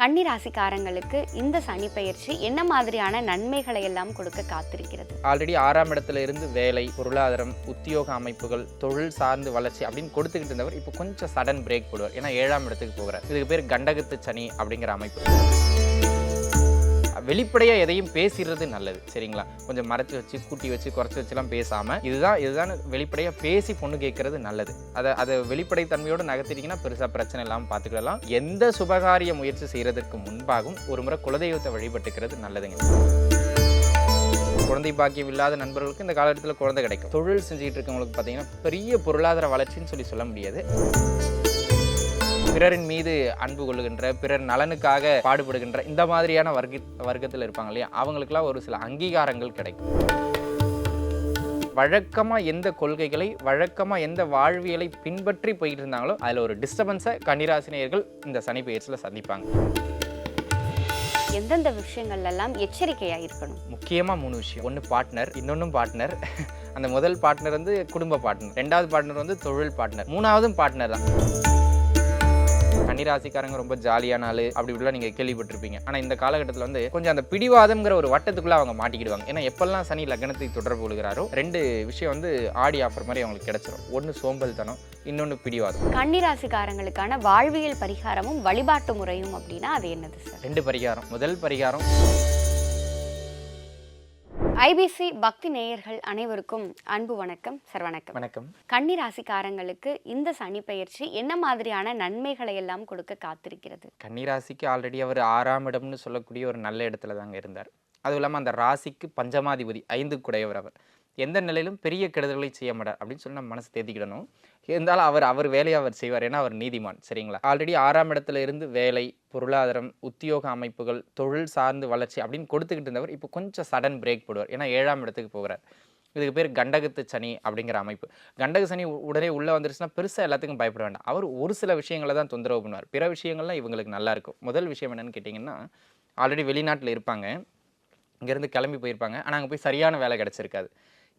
கன்னிராசிக்காரங்களுக்கு இந்த சனி பயிற்சி என்ன மாதிரியான நன்மைகளை எல்லாம் கொடுக்க காத்திருக்கிறது? ஆல்ரெடி ஆறாம் இடத்துல இருந்து வேலை பொருளாதாரம் உத்தியோக அமைப்புகள் தொழில் சார்ந்து வளர்ச்சி அப்படின்னு கொடுத்துக்கிட்டு இருந்தவர் இப்போ கொஞ்சம் சடன் பிரேக் போடுவார். ஏன்னா ஏழாம் இடத்துக்கு போகிறார். இதுக்கு பேர் கண்டகத்து சனி அப்படிங்கிற அமைப்பு. வெளிப்படையாக எதையும் பேசிடுறது நல்லது. சரிங்களா? கொஞ்சம் மறைச்சி வச்சு கூட்டி வச்சு குறைச்சி வச்சுலாம் பேசாமல் இதுதான் இதுதான் வெளிப்படையாக பேசி பொண்ணு கேட்கறது நல்லது. அதை அதை வெளிப்படை தன்மையோடு நகர்த்திட்டிங்கன்னா பெருசாக பிரச்சனை இல்லாமல் பார்த்துக்கலாம் எந்த சுபகாரிய முயற்சி செய்கிறதுக்கு முன்பாகவும் ஒரு முறை குலதெய்வத்தை வழிபட்டுக்கிறது நல்லதுங்க. குழந்தை பாக்கியம் இல்லாத நண்பர்களுக்கு இந்த காலகட்டத்தில் குழந்தை கிடைக்கும். தொழில் செஞ்சுக்கிட்டு இருக்கவங்களுக்கு பார்த்தீங்கன்னா பெரிய பொருளாதார வளர்ச்சின்னு சொல்லி சொல்ல முடியாது. பிறரின் மீது அன்பு கொள்ளுகின்ற பிறர் நலனுக்காக பாடுபடுகின்ற இந்த மாதிரியான வர்க்க வர்க்கத்தில் இருப்பாங்க இல்லையா? அவங்களுக்கெல்லாம் ஒரு சில அங்கீகாரங்கள் கிடைக்கும். வழக்கமாக எந்த கொள்கைகளை வழக்கமாக எந்த வாழ்வியலை பின்பற்றி போயிட்டு இருந்தாங்களோ அதில் ஒரு டிஸ்டர்பன்ஸை கன்னிராசினியர்கள் இந்த சனி பயிற்சியில் சந்திப்பாங்க. எந்தெந்த விஷயங்கள்ல எல்லாம் எச்சரிக்கையா இருக்கணும்? முக்கியமாக மூணு விஷயம். ஒன்று பார்ட்னர் இன்னொன்றும் பார்ட்னர் அந்த முதல் பார்ட்னர் வந்து குடும்ப பார்ட்னர் ரெண்டாவது பார்ட்னர் வந்து தொழில் பார்ட்னர் மூணாவதும் பார்ட்னர் தான். கன்னிராசிக்காரங்க ரொம்ப ஜாலியான ஆளு அப்படி இப்படிலாம் நீங்கள் கேள்விப்பட்டிருப்பீங்க. ஆனால் இந்த காலகட்டத்தில் வந்து கொஞ்சம் அந்த பிடிவாதம்ங்கிற ஒரு வட்டத்துக்குள்ளே அவங்க மாட்டிக்கிடுவாங்க. ஏன்னா எப்பெல்லாம் சனி லக்னத்தை தொடர்பு கொள்கிறாரோ ரெண்டு விஷயம் வந்து ஆடி ஆஃபர் மாதிரி அவங்களுக்கு கிடைச்சிரும். ஒன்று சோம்பல்தனம் இன்னொன்று பிடிவாதம். கன்னி ராசிக்காரங்களுக்கான வாழ்வியல் பரிகாரமும் வழிபாட்டு முறையும் அப்படின்னா அது என்னது சார்? ரெண்டு பரிகாரம். முதல் பரிகாரம் ஐபிசி பக்தி நேயர்கள் அனைவருக்கும் அன்பு வணக்கம் சார் வணக்கம். வணக்கம் கன்னி ராசிக்காரங்களுக்கு இந்த சனி பயிற்சி என்ன மாதிரியான நன்மைகளை எல்லாம் கொடுக்க காத்திருக்கிறது? கன்னிராசிக்கு ஆல்ரெடி அவர் ஆறாம் இடம்னு சொல்லக்கூடிய ஒரு நல்ல இடத்துல தாங்க இருந்தார். அதுவும் இல்லாமல் அந்த ராசிக்கு பஞ்சமாதிபதி ஐந்து குடையவர் அவர். எந்த நிலையிலும் பெரிய கெடுதல்களை செய்ய மாட்டார் அப்படின்னு சொல்லி நம்ம மனசு தேதிக்கிடணும் இருந்தாலும் அவர் அவர் வேலையை அவர் செய்வார். ஏன்னா அவர் நீதிமான். சரிங்களா? ஆல்ரெடி ஆறாம் இடத்துல இருந்து வேலை பொருளாதாரம் உத்தியோக அமைப்புகள் தொழில் சார்ந்து வளர்ச்சி அப்படின்னு கொடுத்துக்கிட்டு இருந்தவர் இப்போ கொஞ்சம் சடன் பிரேக் போடுவார். ஏன்னா ஏழாம் இடத்துக்கு போகிறார். இதுக்கு பேர் கண்டகத்து சனி அப்படிங்கிற அமைப்பு. கண்டக சனி உடனே உள்ளே வந்துருச்சுன்னா பெருசாக எல்லாத்துக்கும் பயப்பட வேண்டாம். அவர் ஒரு சில விஷயங்களை தான் தொந்தரவு பண்ணுவார். பிற விஷயங்கள்லாம் இவங்களுக்கு நல்லாயிருக்கும் முதல் விஷயம் என்னென்னு கேட்டிங்கன்னா ஆல்ரெடி வெளிநாட்டில் இருப்பாங்க. இங்கேருந்து கிளம்பி போயிருப்பாங்க. ஆனால் அங்கே போய் சரியான வேலை கிடச்சிருக்காது.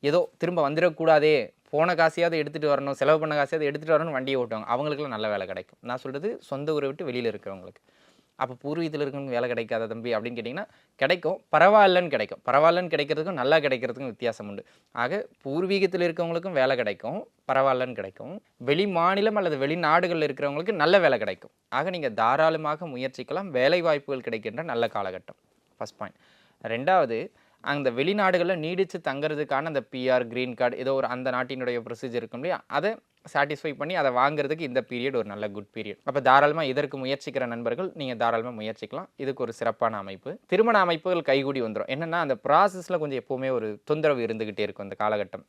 ஏதோ திரும்ப வந்துடக்கூடாதே போன காசையாவது எடுத்துகிட்டு வரணும் செலவு பண்ண காசையாவது எடுத்துகிட்டு வரணும் வண்டியை ஓட்டுவாங்க. அவங்களுக்குலாம் நல்ல வேலை கிடைக்கும். நான் சொல்கிறது சொந்த ஊரை விட்டு வெளியில் இருக்கிறவங்களுக்கு. அப்போ பூர்வீகத்தில் இருக்கவங்க வேலை கிடைக்காத தம்பி அப்படின்னு கேட்டிங்கன்னா கிடைக்கும். பரவாயில்லன்னு கிடைக்கும். பரவாயில்லன்னு கிடைக்கிறதுக்கும் நல்லா கிடைக்கிறதுக்கும் வித்தியாசம் உண்டு. ஆக பூர்வீகத்தில் இருக்கவங்களுக்கும் வேலை கிடைக்கும். பரவாயில்லன்னு கிடைக்கும். வெளி மாநிலம் அல்லது வெளிநாடுகளில் இருக்கிறவங்களுக்கு நல்ல வேலை கிடைக்கும். ஆக நீங்கள் தாராளமாக முயற்சிக்கலாம். வேலை வாய்ப்புகள் கிடைக்கின்ற நல்ல காலகட்டம். ஃபஸ்ட் பாயிண்ட் ரெண்டாவது அந்த வெளிநாடுகளில் நீடித்து தங்குறதுக்கான அந்த பிஆர் கிரீன் கார்டு ஏதோ ஒரு அந்த நாட்டினுடைய ப்ரொசீஜர் இருக்கும் இல்லையா? அதை சாட்டிஸ்ஃபை பண்ணி அதை வாங்குறதுக்கு இந்த பீரியட் ஒரு நல்ல குட் பீரியட் அப்போ தாராளமாக இதற்கு முயற்சிக்கிற நண்பர்கள் நீங்கள் தாராளமாக முயற்சிக்கலாம். இதுக்கு ஒரு சிறப்பான அமைப்பு. திருமண அமைப்புகள் கைகூடி வந்துடும் என்னென்னா அந்த ப்ராசஸில் கொஞ்சம் எப்போவுமே ஒரு தொந்தரவு இருந்துக்கிட்டே இருக்கும் அந்த காலகட்டம்.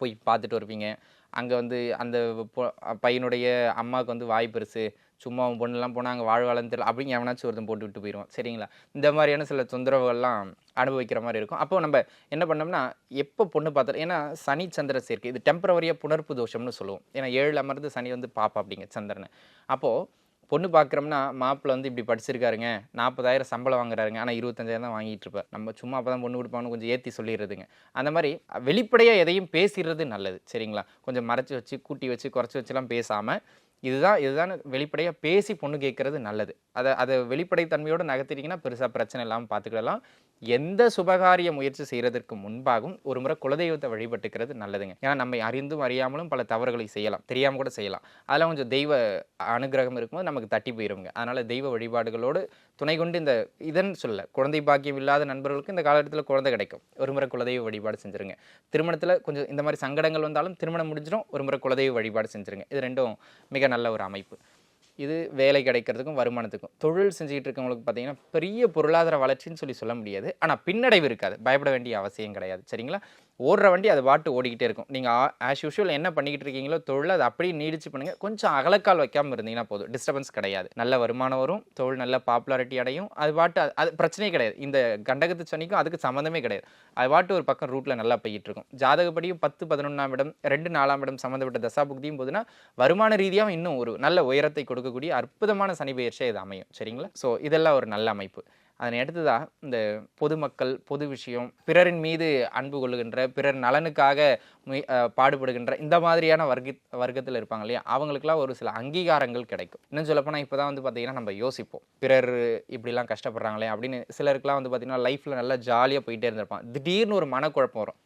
போய் பார்த்துட்டு வருவீங்க. அங்கே வந்து அந்த பொ- பையனுடைய அம்மாவுக்கு வந்து வாய் பெருசு. சும்மா அவன் பொண்ணுலாம் போனால் அங்கே வாழ்வாளன்னு தெரியல. அப்படின்னு எவனாச்சும் ஒருத்தன் போட்டு விட்டு போயிடுவான் சரிங்களா? இந்த மாதிரியான சில தொந்தரவுகள்லாம் அனுபவிக்கிற மாதிரி இருக்கும். அப்போ நம்ம என்ன பண்ணோம்னா எப்போ பொண்ணு பார்த்தாலும் ஏன்னா சனி சந்திர சேர்க்கை இது டெம்பரவரியாக புணர்ப்பு தோஷம்னு சொல்லுவோம். ஏன்னா ஏழு அமர்ந்து சனி வந்து பாப்பா அப்படிங்க சந்திரனை. அப்போது பொண்ணு பார்க்குறோம்னா மாப்பிள்ளை வந்து இப்படி படிச்சிருக்காருங்க. நாற்பதாயிரம் சம்பளம் வாங்குறாருங்க. ஆனால் இருபத்தஞ்சாயிரம் தான் வாங்கிட்டு இருப்பார். நம்ம சும்மா அப்போ தான் பொண்ணு கொடுப்பான்னு கொஞ்சம் ஏற்றி சொல்லிடுறதுங்க. அந்த மாதிரி வெளிப்படையாக எதையும் பேசிடுறது நல்லது. சரிங்களா? கொஞ்சம் மறைச்சி வச்சு கூட்டி வச்சு குறைச்சி வச்சுலாம் பேசாமல் இதுதான் இதுதான் வெளிப்படையாக பேசி பொண்ணு கேட்குறது நல்லது. அதை அதை வெளிப்படை தன்மையோடு நகர்த்திட்டீங்கன்னா பெருசாக பிரச்சனை இல்லாமல் பார்த்துக்கிடலாம் எந்த சுபகாரிய முயற்சி செய்கிறதற்கு முன்பாகவும் ஒரு முறை குலதெய்வத்தை வழிபட்டுக்கிறது நல்லதுங்க. ஏன்னா நம்ம அறிந்தும் அறியாமலும் பல தவறுகளை செய்யலாம். தெரியாமல் கூட செய்யலாம். அதெல்லாம் கொஞ்சம் தெய்வ அனுகிரகம் இருக்கும்போது நமக்கு தட்டி போயிருங்க. அதனால் தெய்வ வழிபாடுகளோடு துணை கொண்டு இந்த இதன் சொல்ல குழந்தை பாக்கியம் இல்லாத நண்பர்களுக்கு இந்த காலகட்டத்தில் குழந்தை கிடைக்கும். ஒரு முறை குலதெய்வ வழிபாடு செஞ்சுருங்க. திருமணத்தில் கொஞ்சம் இந்த மாதிரி சங்கடங்கள் வந்தாலும் திருமணம் முடிஞ்சிடும். ஒரு முறை குலதெய்வ வழிபாடு செஞ்சுருங்க. இது ரெண்டும் மிக நல்ல ஒரு அமைப்பு. இது வேலை கிடைக்கிறதுக்கும் வருமானத்துக்கும். தொழில் செஞ்சுக்கிட்டு இருக்கவங்களுக்கு பார்த்தீங்கன்னா பெரிய பொருளாதார வளர்ச்சின்னு சொல்லி சொல்ல முடியாது. ஆனால் பின்னடைவு இருக்காது. பயப்பட வேண்டிய அவசியம் கிடையாது. சரிங்களா? ஓடுற வண்டி அது பாட்டு ஓடிக்கிட்டே இருக்கும். நீங்கள் ஆஸ் யூஷுவல் என்ன பண்ணிக்கிட்டு இருக்கீங்களோ தொழில் அது அப்படியே நீடிச்சு பண்ணுங்கள் கொஞ்சம் அகலக்கால் வைக்காமல் இருந்தீங்கன்னா போதும். டிஸ்டர்பன்ஸ் கிடையாது. நல்ல வருமானம் வரும் தொழில் நல்ல பாப்புலாரிட்டி அடையும். அது பாட்டு அது- பிரச்சனையே கிடையாது. இந்த கண்டகத்து சனிக்கும் அதுக்கு சம்மந்தமே கிடையாது. அது பாட்டு ஒரு பக்கம் ரூட்டில் நல்லா போயிட்டு இருக்கும். ஜாதகப்படியும் பத்து பதினொன்றாம் இடம் ரெண்டு நாலாம் இடம் சம்மந்தப்பட்ட தசா புக்தியும் போதுன்னா வருமான ரீதியாக இன்னும் ஒரு நல்ல உயரத்தை கொடுக்கக்கூடிய அற்புதமான சனி பெயர்ச்சியாக இது அமையும். சரிங்களா? ஸோ இதெல்லாம் ஒரு நல்ல அமைப்பு. அதனை அடுத்ததாக இந்த பொதுமக்கள் பொது விஷயம் பிறரின் மீது அன்பு கொள்ளுகின்ற பிறர் நலனுக்காக பாடுபடுகின்ற இந்த மாதிரியான வர்க்க வர்க்கத்தில் இருப்பாங்க இல்லையா? அவங்களுக்குலாம் ஒரு சில அங்கீகாரங்கள் கிடைக்கும். இன்னும் சொல்லப்போனால் இப்போ தான் வந்து பார்த்திங்கன்னா நம்ம யோசிப்போம். பிறர் இப்படிலாம் கஷ்டப்படுறாங்களே அப்படின்னு சிலருக்குலாம் வந்து பார்த்திங்கன்னா லைஃப்பில் நல்லா ஜாலியாக போயிட்டே இருந்திருப்பான். திடீர்னு ஒரு மனக்குழப்பம் வரும்.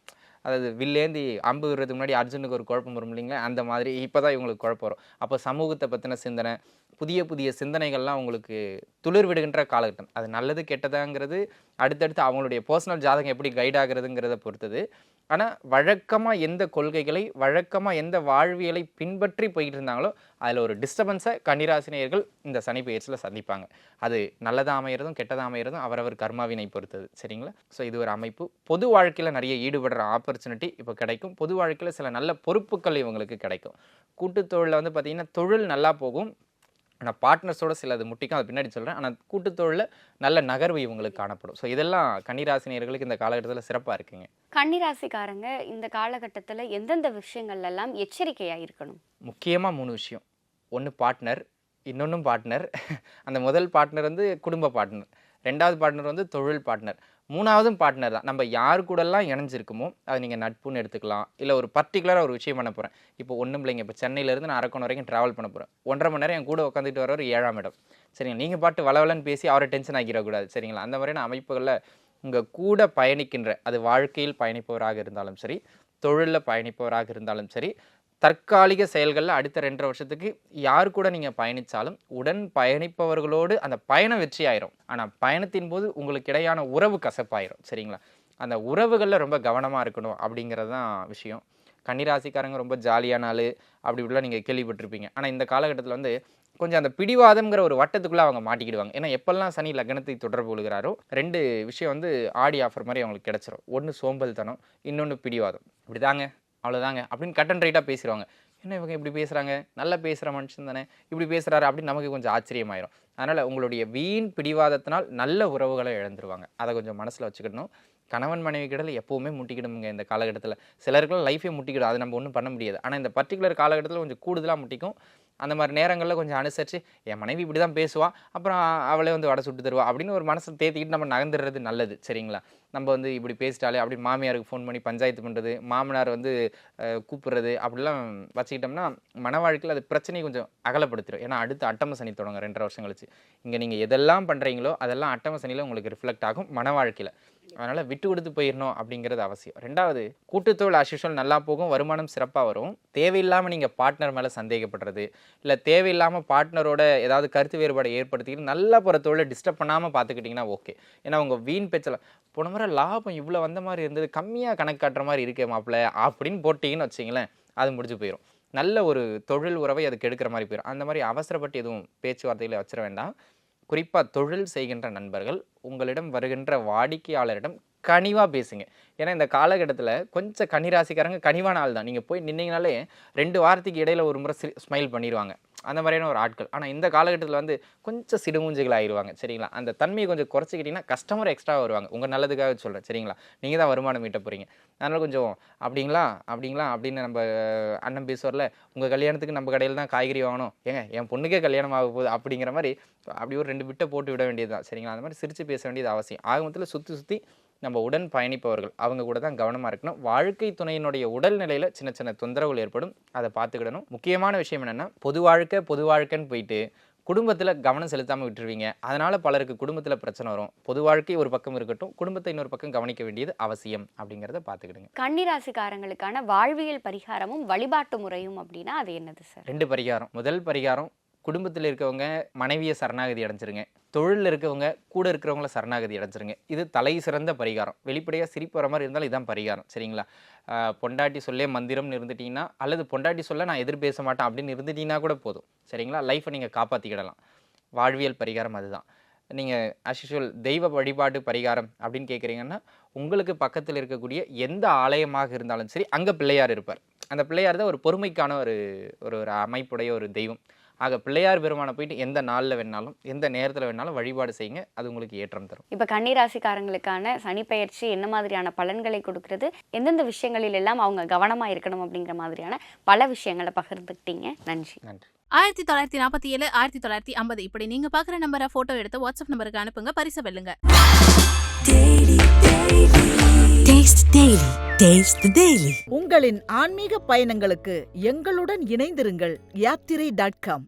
அதாவது வில்லேந்தி அம்பு விடுறதுக்கு முன்னாடி அர்ஜுனுக்கு ஒரு குழப்பம் வரும் இல்லைங்களா? அந்த மாதிரி இப்போ தான் இவங்களுக்கு குழப்பம் வரும். அப்போ சமூகத்தை பற்றின சிந்தனை புதிய புதிய சிந்தனைகள்லாம் உங்களுக்கு துளிர் விடுகின்ற காலகட்டம். அது நல்லது கெட்டதாங்கிறது அடுத்தடுத்து அவங்களுடைய பர்சனல் ஜாதகம் எப்படி கைட் ஆகுறதுங்கிறத பொறுத்தது. ஆனால் வழக்கமாக எந்த கொள்கைகளை வழக்கமாக எந்த வாழ்வியலை பின்பற்றி போயிட்டு இருந்தாங்களோ அதில் ஒரு டிஸ்டர்பன்ஸை கன்னிராசினியர்கள் இந்த சனி பயிற்சியில் சந்திப்பாங்க. அது நல்லதாக அமையிறதும் கெட்டதாக அமையிறதும் அவரவர் கர்மாவினை பொறுத்தது. சரிங்களா? ஸோ இது ஒரு அமைப்பு. பொது வாழ்க்கையில் நிறைய ஈடுபடுற ஆப்பர்ச்சுனிட்டி இப்போ கிடைக்கும். பொது வாழ்க்கையில் சில நல்ல பொறுப்புகள் இவங்களுக்கு கிடைக்கும். கூட்டுத்தொழிலில் வந்து பார்த்திங்கன்னா தொழில் நல்லா போகும். ஆனால் பார்ட்னர்ஸோட சிலது முட்டிக்கும் அது பின்னாடி சொல்கிறேன் ஆனால் கூட்டுத்தொழிலில் நல்ல நகர்வு இவங்களுக்கு காணப்படும். ஸோ இதெல்லாம் கன்னிராசினியர்களுக்கு இந்த காலகட்டத்தில் சிறப்பாக இருக்குங்க. கன்னிராசிக்காரங்க இந்த காலகட்டத்தில் எந்தெந்த விஷயங்கள்ல எல்லாம் எச்சரிக்கையாக இருக்கணும்? முக்கியமாக மூணு விஷயம். ஒன்று பார்ட்னர் இன்னொன்றும் பார்ட்னர் அந்த முதல் பார்ட்னர் வந்து குடும்ப பார்ட்னர் ரெண்டாவது பார்ட்னர் வந்து தொழில் பார்ட்னர் மூணாவதும் பார்ட்னர் தான். நம்ம யார் கூடலாம் இணைஞ்சிருக்குமோ அதை நீங்கள் நட்புன்னு எடுத்துக்கலாம். இல்லை ஒரு பர்டிகுலராக ஒரு விஷயம் பண்ண போகிறேன் இப்போ ஒன்றும் இல்லைங்க. இப்போ சென்னையிலேருந்து நான் அரக்கோணம் வரைக்கும் ட்ராவல் பண்ண போகிறேன் ஒன்றரை மணி நேரம் என் கூட உட்காந்துட்டு வர ஒரு ஏழாம் இடம். சரிங்களா? நீங்கள் பாட்டு வளவலன்னு பேசி அவரை டென்ஷன் ஆகிடக்கூடாது சரிங்களா? அந்த மாதிரியான அமைப்புகளில் உங்கள் கூட பயணிக்கின்ற அது வாழ்க்கையில் பயணிப்பவராக இருந்தாலும் சரி தொழிலில் பயணிப்பவராக இருந்தாலும் சரி தற்காலிக செயல்களில் அடுத்த ரெண்டரை வருஷத்துக்கு யார் கூட நீங்கள் பயணித்தாலும் உடன் பயணிப்பவர்களோடு அந்த பயணம் வெற்றி ஆயிரும். ஆனால் பயணத்தின் போது உங்களுக்கு இடையான உறவு கசப்பாயிரும். சரிங்களா? அந்த உறவுகளில் ரொம்ப கவனமாக இருக்கணும் அப்படிங்கிறது தான் விஷயம். கன்னிராசிக்காரங்க ரொம்ப ஜாலியான ஆள் அப்படி இப்படிலாம் நீங்கள் கேள்விப்பட்டிருப்பீங்க. ஆனால் இந்த காலகட்டத்தில் வந்து கொஞ்சம் அந்த பிடிவாதம்ங்கிற ஒரு வட்டத்துக்குள்ளே அவங்க மாட்டிக்கிடுவாங்க. ஏன்னா எப்பெல்லாம் சனி லக்னத்தை தொடர்பு கொள்கிறாரோ ரெண்டு விஷயம் வந்து ஆடி ஆஃபர் மாதிரி அவங்களுக்கு கிடச்சிரும். ஒன்று சோம்பல் தனம் இன்னொன்று பிடிவாதம். இப்படி தாங்க அவ்வளோதாங்க அப்படின்னு கட் அண்ட் ரைட்டாக பேசிடுவாங்க என்ன இவங்க இப்படி பேசுகிறாங்க நல்லா பேசுகிற மனுஷன் தானே. இப்படி பேசுகிறாரு அப்படின்னு நமக்கு கொஞ்சம் ஆச்சரியமாயிரும். அதனால் உங்களுடைய வீண் பிடிவாதத்தினால் நல்ல உறவுகளை இழந்துருவாங்க. அதை கொஞ்சம் மனசில் வச்சுக்கணும். கணவன் மனைவி கிடல எப்போவுமே முட்டிக்கிடுமுங்க இந்த காலகட்டத்தில். சிலருக்குலாம் லைஃபே முட்டிக்கிடும். அது நம்ம ஒன்றும் பண்ண முடியாது. ஆனால் இந்த பர்டிகுலர் காலகட்டத்தில் கொஞ்சம் கூடுதலாக முட்டிக்கும். அந்த மாதிரி நேரங்களில் கொஞ்சம் அனுசரித்து என் மனைவி இப்படி தான் பேசுவாள் அப்புறம் அவளே வந்து வடை சுட்டு தருவா அப்படின்னு ஒரு மனசை தேத்திக்கிட்டு நம்ம நகர்ந்துடுறது நல்லது சரிங்களா? நம்ம வந்து இப்படி பேசிட்டாலே அப்படி மாமியாருக்கு ஃபோன் பண்ணி பஞ்சாயத்து பண்ணுறது மாமனார் வந்து கூப்பிட்றது கூப்பிடுறது அப்படிலாம் வச்சுக்கிட்டோம்னா மன வாழ்க்கையில் அது பிரச்சனையை கொஞ்சம் அகலப்படுத்திடும் ஏன்னா அடுத்து அட்டம சனி தொடங்க ரெண்டரை வருஷம் கழிச்சு. இங்கே நீங்கள் எதெல்லாம் பண்ணுறீங்களோ அதெல்லாம் அட்டம சனியில் உங்களுக்கு ரிஃப்ளெக்ட் ஆகும் மன வாழ்க்கையில் அதனால் விட்டு கொடுத்து போயிடணும் அப்படிங்கிறது அவசியம். ரெண்டாவது கூட்டுத்தொழில் அசிஷுவல் நல்லா போகும் வருமானம் சிறப்பாக வரும். தேவையில்லாமல் நீங்கள் பார்ட்னர் மேலே சந்தேகப்படுறது இல்லை தேவையில்லாமல் பார்ட்னரோட ஏதாவது கருத்து வேறுபாடு ஏற்படுத்திக்கிட்டு நல்லா போகிற தொழிலை டிஸ்டர்ப் பண்ணாமல் பார்த்துக்கிட்டிங்கன்னா ஓகே ஏன்னா உங்கள் வீண் பேச்சில் போன முறை லாபம் இவ்வளோ வந்த மாதிரி இருந்தது கம்மியாக கணக்கு காட்டுற மாதிரி இருக்கே மாப்பிள்ள அப்படின்னு போட்டிங்கன்னு வச்சிங்களேன் அது முடிஞ்சு போயிடும் நல்ல ஒரு தொழில் உறவை அதுக்கு எடுக்கிற மாதிரி போயிடும் அந்த மாதிரி அவசரப்பட்டு எதுவும் பேச்சுவார்த்தைகளை வச்சிட வேண்டாம். குறிப்பாக தொழில் செய்கின்ற நண்பர்கள் உங்களிடம் வருகின்ற வாடிக்கையாளரிடம் கனிவாக பேசுங்க. ஏன்னா இந்த காலகட்டத்தில் கொஞ்சம் கனிராசிக்காரங்க கனிவான ஆள் தான் நீங்கள் போய் நின்னீங்கனாலே ரெண்டு வாரத்துக்கு இடையில் ஒரு முறை ஸ்மைல் பண்ணிடுவாங்க அந்த மாதிரியான ஒரு ஆட்கள். ஆனால் இந்த காலகட்டத்தில் வந்து கொஞ்சம் சிடுமூஞ்சிகள் ஆயிடுவாங்க சரிங்களா? அந்த தன்மையை கொஞ்சம் குறைச்சிக்கிட்டிங்கன்னா கஸ்டமர் எக்ஸ்ட்ரா வருவாங்க. உங்கள் நல்லதுக்காக சொல்கிறேன் சரிங்களா? நீங்கள் தான் வருமானம் ஈட்ட போகிறீங்க அதனால் கொஞ்சம் அப்படிங்களா? அப்படிங்களா? அப்படின்னு நம்ம அண்ணன் பேசுவார்ல உங்கள் கல்யாணத்துக்கு நம்ம கடையில் தான் காய்கறி வாங்கணும். ஏங்க என் பொண்ணுக்கே கல்யாணம் ஆக போகுது. அப்படிங்கிற மாதிரி அப்படி ஒரு ரெண்டு விட்டை போட்டு விட வேண்டியது தான் சரிங்களா? அந்த மாதிரி சிரித்து பேச வேண்டியது அவசியம். ஆகமத்தில் சுற்றி சுற்றி நம்ம உடன் பயணிப்பவர்கள் அவங்க கூட தான் கவனமாக இருக்கணும். வாழ்க்கை துணையினுடைய உடல்நிலையில் சின்ன சின்ன தொந்தரவுகள் ஏற்படும். அதை பார்த்துக்கிடணும். முக்கியமான விஷயம் என்னென்னா பொது வாழ்க்கை பொது வாழ்க்கைன்னு போயிட்டு குடும்பத்தில் கவனம் செலுத்தாமல் விட்டுருவீங்க. அதனால் பலருக்கு குடும்பத்தில் பிரச்சனை வரும். பொது வாழ்க்கை ஒரு பக்கம் இருக்கட்டும் குடும்பத்தை இன்னொரு பக்கம் கவனிக்க வேண்டியது அவசியம் அப்படிங்கிறத பார்த்துக்கிடுங்க. கன்னிராசிக்காரங்களுக்கான வாழ்வியல் பரிகாரமும் வழிபாட்டு முறையும் அப்படின்னா அது என்னது சார்? ரெண்டு பரிகாரம். முதல் பரிகாரம் குடும்பத்தில் இருக்கவங்க மனைவியை சரணாகதி அடைஞ்சிருங்க. தொழிலில் இருக்கவங்க கூட இருக்கிறவங்கள சரணாகதி அடைஞ்சிருங்க. இது தலை சிறந்த பரிகாரம். வெளிப்படையாக சிரிப்பு வர மாதிரி இருந்தாலும் இதுதான் பரிகாரம். சரிங்களா? பொண்டாட்டி சொல்லே மந்திரம்னு இருந்துட்டீங்கன்னா அல்லது பொண்டாட்டி சொல்ல நான் எதிர் பேச மாட்டேன் அப்படின்னு இருந்துட்டீங்கன்னா கூட போதும். சரிங்களா? லைஃப்பை நீங்கள் காப்பாற்றிக்கிடலாம் வாழ்வியல் பரிகாரம் அதுதான். நீங்கள் அஸ்யூஷுவல் தெய்வ வழிபாடு பரிகாரம் அப்படின்னு கேட்குறீங்கன்னா உங்களுக்கு பக்கத்தில் இருக்கக்கூடிய எந்த ஆலயமாக இருந்தாலும் சரி அங்கே பிள்ளையார் இருப்பார். அந்த பிள்ளையார் தான் ஒரு பொறுமைக்கான ஒரு ஒரு ஒரு அமைப்புடைய ஒரு தெய்வம். ஆக பிள்ளையார் பெருமானை போயிட்டு எந்த நாளில் வேணாலும் எந்த நேரத்தில் வேணாலும் வழிபாடு செய்யுங்க. அது உங்களுக்கு ஏற்றம் தரும். இப்போ கன்னிராசிக்காரங்களுக்கான சனி பெயர்ச்சி என்ன மாதிரியான பலன்களை கொடுக்கிறது? எந்தெந்த விஷயங்களில் எல்லாம் அவங்க கவனமாக இருக்கணும் அப்படிங்கிற மாதிரியான பல விஷயங்களை பகிர்ந்துக்கிட்டீங்க. நன்றி. நன்றி. ஆயிரத்தி தொள்ளாயிரத்தி நாற்பத்தி ஏழு ஆயிரத்தி தொள்ளாயிரத்தி ஐம்பது. இப்படி நீங்க பாக்குற நம்பரை போட்டோ எடுத்து வாட்ஸ்அப் நம்பருக்கு அனுப்புங்க. பரிசு வெல்லுங்க. டேஸ்ட் டெய்லி டேஸ்ட் டெய்லி உங்களின் ஆன்மீக பயணங்களுக்கு எங்களுடன் இணைந்திருங்கள். யாத்திரை டாட் காம்